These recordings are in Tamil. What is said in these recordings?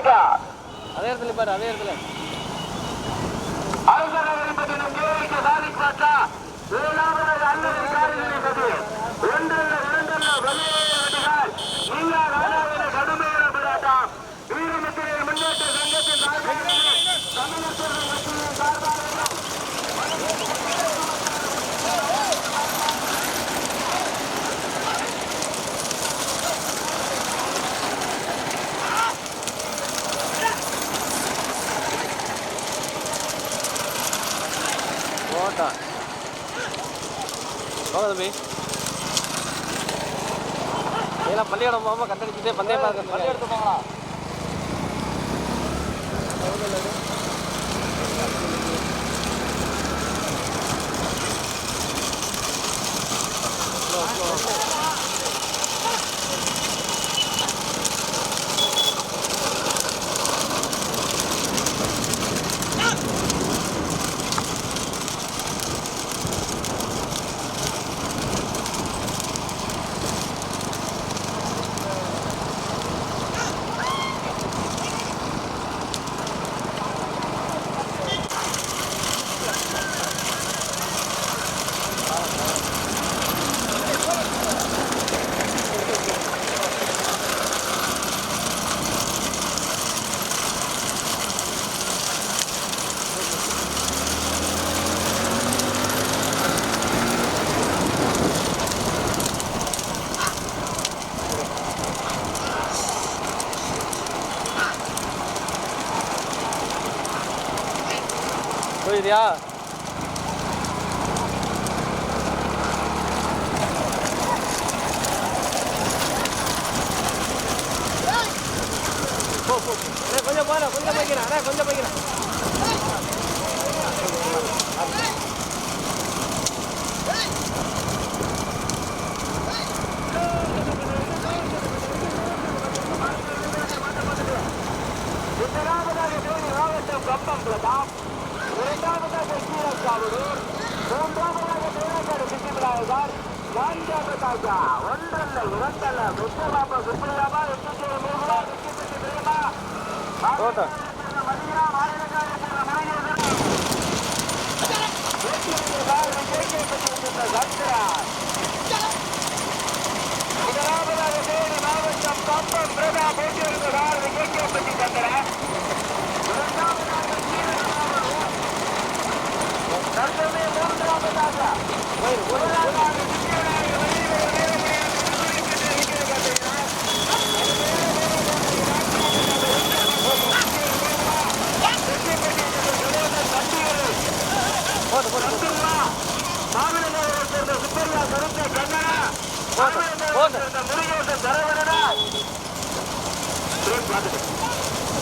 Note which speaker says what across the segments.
Speaker 1: இருக்கா அதே இடத்துல
Speaker 2: பாரு அதே இடத்துல. அரசர் என்பது சாதிப்பாட்டா ஏழாவது அல்லது காலில் இருந்தது
Speaker 1: போட்டா போக தம்பி. இதெல்லாம் பள்ளிக்கூடம் போகாம கட்டடிச்சுட்டே பந்தயம் பார்க்க பள்ளிக்கூடத்து போங்களா புரியுதியா
Speaker 2: 加。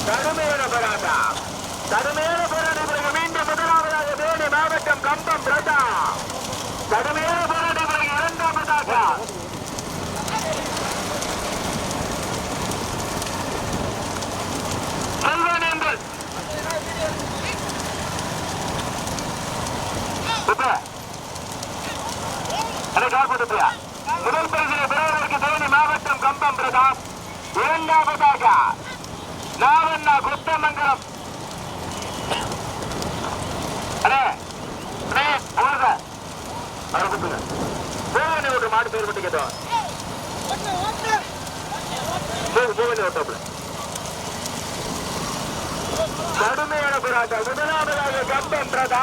Speaker 2: கடுமையான போராட்டம். கடுமையான போராட்டம் பிறகு மீண்டும் முதலாவதாக தேனி மாவட்டம் கம்பம் பிரதா. கடுமையான போராட்டம் இரண்டாவதாக முதல் பரிசிலை பெறுவதற்கு தேனி மாவட்டம் கம்பம் பிரதாப். இரண்டாவதாக நாவண்ணா மாடு பேர் மட்டும் கேட்டோம் பூ- பூவணி கடுமையான போராட்டம் முதலாவதாக கம்பம் பிரதா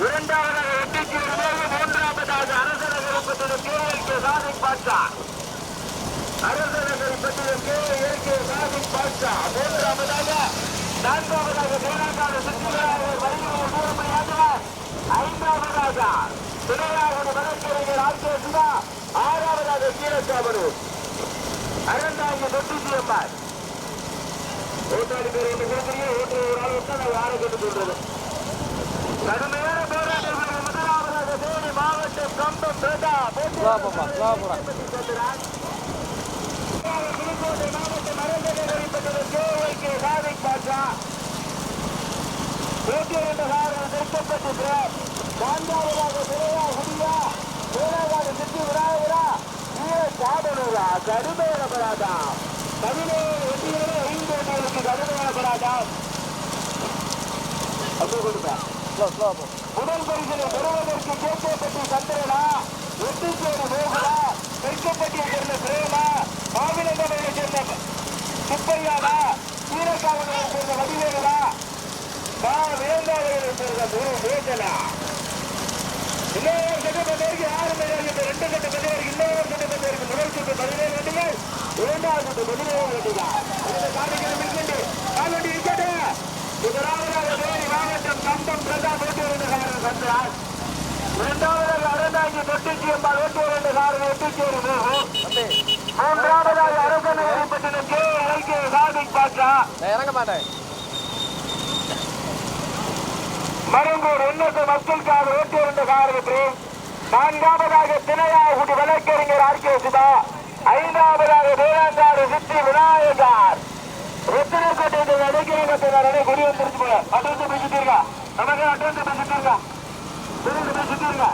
Speaker 2: இரண்டாவதாக எட்டிக்கு விவேக மூன்றாவதாக அரசநகர் பற்றின கேஎல்கே சாதிக் பாட்சா அரசநகர் பற்றின கேஎல்கே சாதிக் பாட்சா மூன்றாவதாக நான்காவதாக தேனாக்காடு சுற்றுலாளர் வரையில் தூரமையாக ஐந்தாவதாக துணையாக வழக்கறிஞர் ஆர்கே சுதா கீழச்சாவரூர் அறந்தாங்க தொட்டி அம்மாள் ஓட்டாளி பேர் ஒன்று கொடுக்குறீங்க ஓட்டு ஒரு ஆள் விட்டா நான் யாரை கேட்டு சொல்றது கடுமையான போராட்டங்கள் முதலாவதாக தேனி மாவட்டம் கம்பம் பிரதா
Speaker 1: வா பாப்பா வா போடா
Speaker 2: புதுக்கோட்டை மாவட்டம் அரசநகரிப்பட்டது கேஒய்கே சாதிக் பாட்சா நூற்றி இரண்டு திருப்பப்பட்டு கிராம் நான்காவதாக திரையா கடுமையான போராட்டம் பதினேழு வெற்றிகளே ஐந்து வெற்றிகளுக்கு கடுமையான போராட்டம் அப்படியே கொடுப்பேன் முதல் பரிசினை பெறுவதற்கு கேட்கப்பட்டு சந்திரனா வெட்டுச்சேரி வேகுலா தெற்கப்பட்டியை சேர்ந்த பிரேமா மாவிலங்கமையை சேர்ந்த சுப்பையானா சீரக்காவலையை சேர்ந்த வடிவேலா மா வேந்தாவையை சேர்ந்த குரு வேதனா இன்னொரு ஆறு ரெண்டு கட்ட பந்தேருக்கு இன்னொரு கட்ட பந்தேருக்கு முதல் சுற்று பதினேழு வண்டிகள் இரண்டாவது சுற்று பதினேழு வண்டிகள் அதில் காணிக்கிற மின்வண்டி கால்வண்டி இருக்கட்டு முதலாவதாக தேனி மாவட்டம் கம்பம் பிரதாப் ஓட்டி வருகிற காரன் சந்திராஜ் இரண்டாவதாக அறந்தாங்கி தொட்டிச்சி அம்பாள் ஓட்டி வருகிற காரன் எட்டுச்சேரி மூணு
Speaker 1: தம்பி
Speaker 2: மூன்றாவதாக அரசநகரிப்பட்டினம் கே ஐக்கிய சாதிக் பாட்சா
Speaker 1: இறங்க மாட்டேன்
Speaker 2: மருங்கூர் உன்னத மக்களுக்காக ஓட்டி வந்த காரணத்து நான்காவதாக திணையாகுடி வழக்கறிஞர் ஆர் கே சுதா ஐந்தாவதாக நமக்கு அட்வந்து பேசிட்டீங்க தெரிந்து பேசிட்டீங்க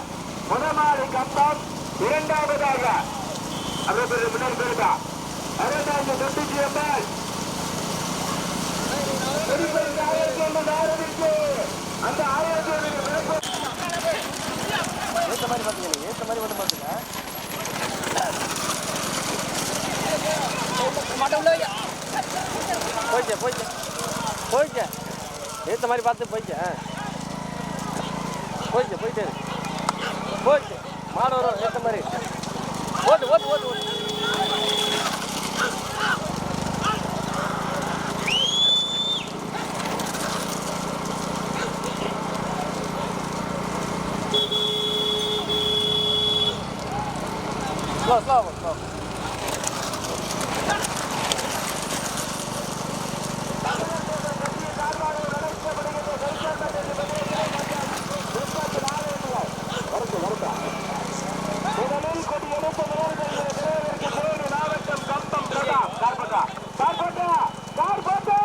Speaker 2: முதமாடி கம்பம் இரண்டாவதாக. அப்படியே முன்னாடி போயிருக்கா? அறுபத்தாஞ்சு தொட்டிச்சி அம்பாள் ஆயிரத்தி ஒன்பது ஆரம்பிச்சு அந்த ஆயிரத்தி ஒன்பது
Speaker 1: ஏற்ற மாதிரி பார்த்துக்க ஏற்ற மாதிரி மட்டும் பார்த்துக்க போய்க்க போய்க்க போய்க்க ஏற்ற மாதிரி பார்த்து போய்க்க ஆ. போய்க்க போயிட்டு இரு. மாடு வரும் ஏற்ற மாதிரி ஓட்டு ஓட்டு ஓட்டு ஓட்டு ஸ்லோ ஸ்லோ ஸ்லோ
Speaker 2: முதலில் கொடி எடுத்த முதல்வர்கள் தேவருக்கு தேனி மாவட்டம் கம்பம் பிரதாப் கார்பட்டா கார்பட்டா கார்பட்டா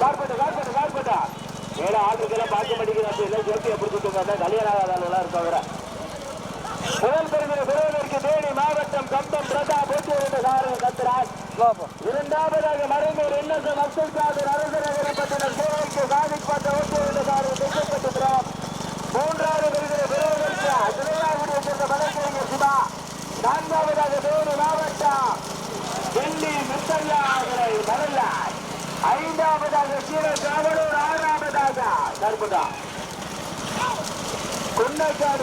Speaker 2: கார்பட்டா கார்பட்டா கார்பட்டா மேல ஆளுக்கெல்லாம் பார்க்க மாட்டேங்கிறாங்க எல்லாம் ஜோட்டியை பிடிச்சிட்டு கல்யாணம் ஆகாத ஆளுலாம் இருக்காங்க முதல் பெருமையை பெறுவதற்கு தேனி மாவட்டம் கம்பம் பிரதாப் போட்டி இருந்த காரணம் கத்துராஜ்
Speaker 1: ஸ்லோ போ
Speaker 2: இரண்டாவதாக மறைந்தூர் எண்ணற்ற மக்கள் காதர் அரசநகரப்பட்டினம் கோவைக்கு சாதிக் பட்ட ஓட்டுநர் காரணம் தைக்கப்பட்டுகிறார் மூன்றாவது விருதினை பெறுவதற்கு திருவிழாவுடைய சேர்ந்த வழக்கறிஞர் சிவா நான்காவதாக தேனி மாவட்டம் டெல்லி முத்தையா அவரை வரலார் ஐந்தாவதாக சீரகாவலூர் ஆறாவதாக கருப்புதா சேர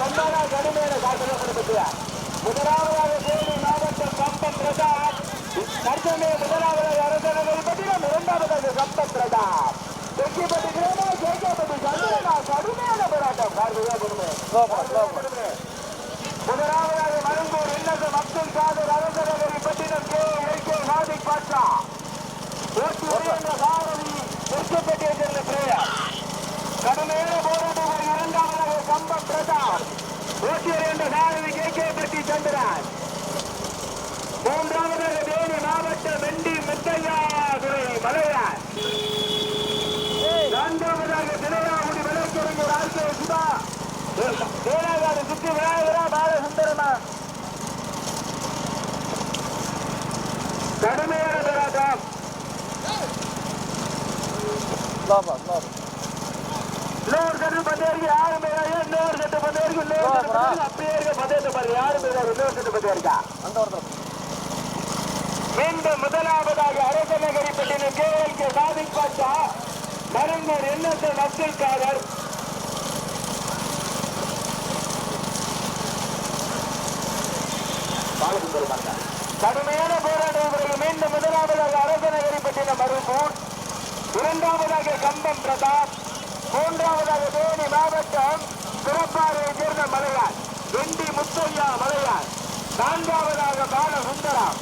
Speaker 2: நம்மளா கடுமையான காட்டப்படுத்த முதலாவதாக தேனி மாவட்டம் கம்பம் பிரதாப் தற்சமய முதலாவதாக அரசநகர் பட்டினம் இரண்டாவதாக கம்பம் பிரதாப் தெற்கிப்பட்டி கிராம ஜெயக்கப்பட்டி சந்திரனா கடுமையான போராட்டம். முதலாவதாக மருங்கூர் இல்லத மக்கள் காதர் அரசநகரி பட்டினம் கே ஐக்கிய சாதிக் பாட்சா ஓட்டி வருகின்ற சாரதி தெற்குப்பட்டியை சேர்ந்த கடுமையான போராட்டம் இரண்டாவதாக கம்பம் பிரதாப் ஓட்டி வருகின்ற சாரதி கே கே பட்டி சந்திரன் மூன்றாவதாக தேனி மாவட்டம் வெண்டி முத்தையா துறை மலையார் நான்காவதாக திரையாகுடி விளைச்சறிஞர் ஆர் சுதா வேளாகாடு சுற்றி விநாயகரா பாலசுந்தரமா கடுமையான போராட்டம் இன்னொரு கட்டு பந்தேருக்கு யாரு பேரா இன்னொரு கட்டு பந்தேருக்கு இன்னொரு கட்டு பந்தேருக்கு அப்படியே இருக்க பந்தயத்தை பாருங்க யாரு பேரா இன்னொரு கட்டு பந்தேருக்கா
Speaker 1: அந்த ஒருத்தர்
Speaker 2: மீண்டும் முதலாவதாக அரசநகரி பட்டினம் கேஎல்கே சாதிக் பாட்சா மருங்கூர் எண்ணற்ற மக்கள்காரர் கடுமையான போராட்டம் பிறகு மீண்டும் முதலாவதாக அரசநகரி பட்டினம் மருங்கூர் இரண்டாவதாக கம்பம் பிரதாப். மூன்றாவதாக தேனி மாவட்டம் சிறப்பாறையை சேர்ந்த மலையார் வெண்டி முத்தையா மலையார் நான்காவதாக பாலசுந்தரம்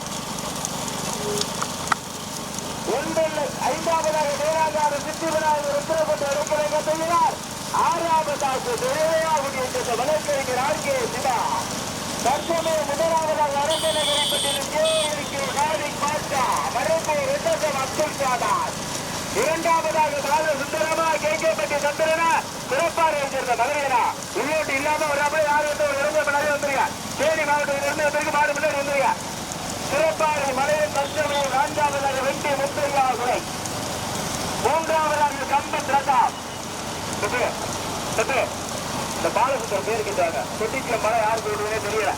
Speaker 2: ஒன்றில் ஐந்தாவதாக வேளாங்காடு சித்தி விநாயகர் உத்தரப்பட்டு இருக்கிற செய்கிறார் ஆறாவதாக தேவையாவுடி என்ற வழக்கறிஞர் ஆர்கே சிவா தற்சமய முதலாவதாக அரசநகரை பற்றியும் கேள்விக்கு நாடிக் பாட்சா மறைப்பூர் ரெண்டசம் அப்துல் சாதா இரண்டாவதாக பால சுந்தரமா கே. கே. பட்டி சந்திரனா சிறப்பாக இருந்திருந்த மதுரையனா உள்ளோட்டு இல்லாம ஒரு அப்படி யாரு ஒரு இறந்த முன்னாடி வந்துருங்க தேனி மாவட்டத்தில் இருந்து பிறகு மாடு முன்னாடி வந்துருங்க சிறப்பாக மலையின் கஷ்டமே நான்காவதாக வெட்டி முத்தையா குறை. மூன்றாவதாக கம்பன் பிரதாப். சுத்து, சுத்து. இந்த பாலசுத்தர் பேர் கேட்டாங்க கொட்டிச்ச மழை யாருக்கு விடுவதே தெரியல.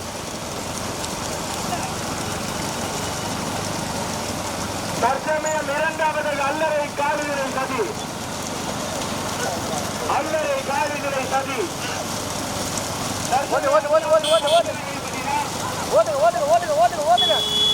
Speaker 2: தற்சமயம் இரண்டாவது அல்லறை காடுகளை சதி அல்லறை காடுகளை சதி
Speaker 1: ஓட்டு ஓட்டு ஓட்டு ஓட்டு ஓட்டு ஓட்டு ஓட்டுங்க ஓட்டுங்க ஓட்டுங்க ஓட்டுங்க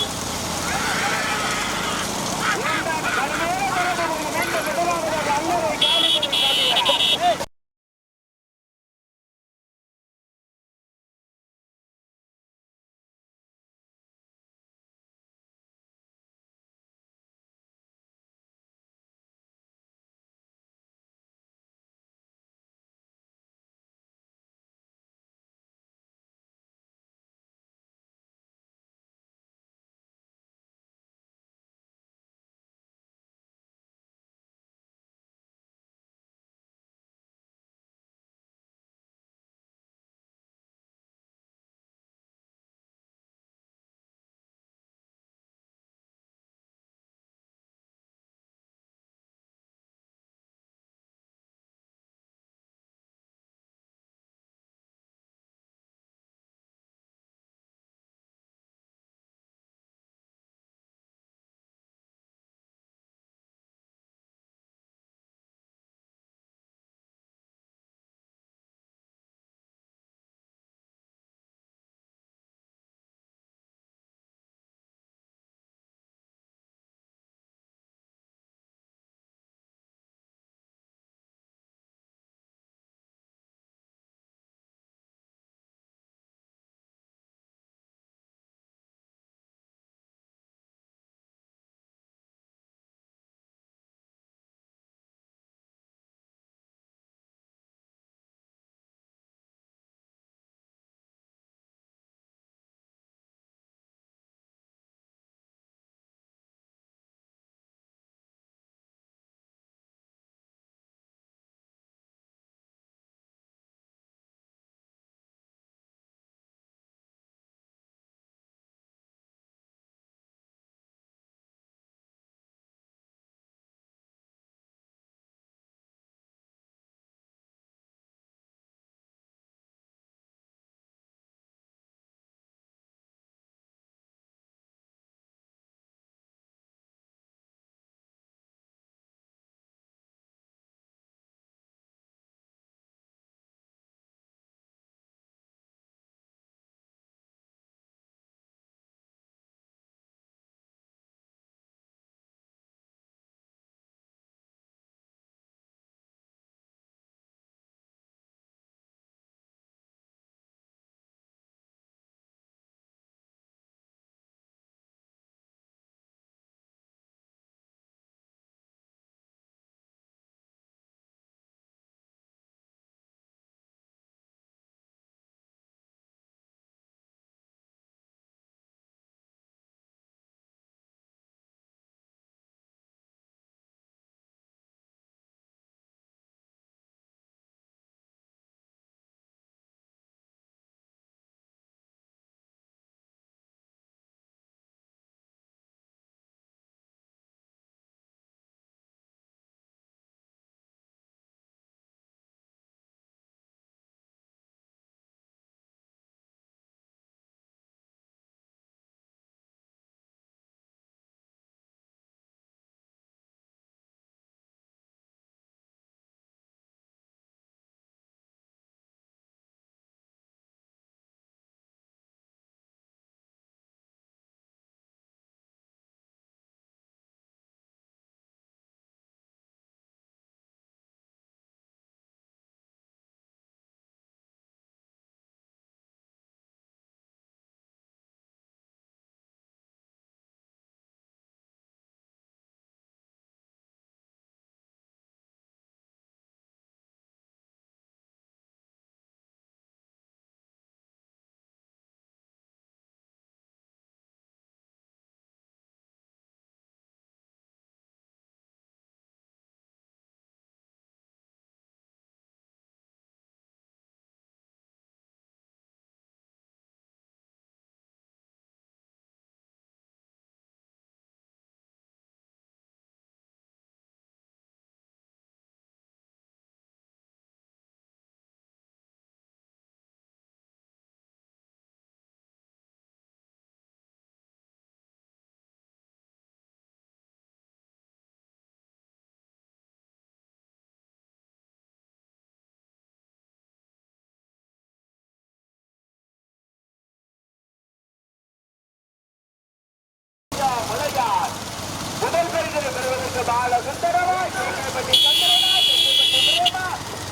Speaker 1: பாலசுந்தரமாய்
Speaker 2: பால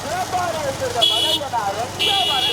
Speaker 2: சிறப்பாக இருக்கிற மலையனா ரெண்டாம்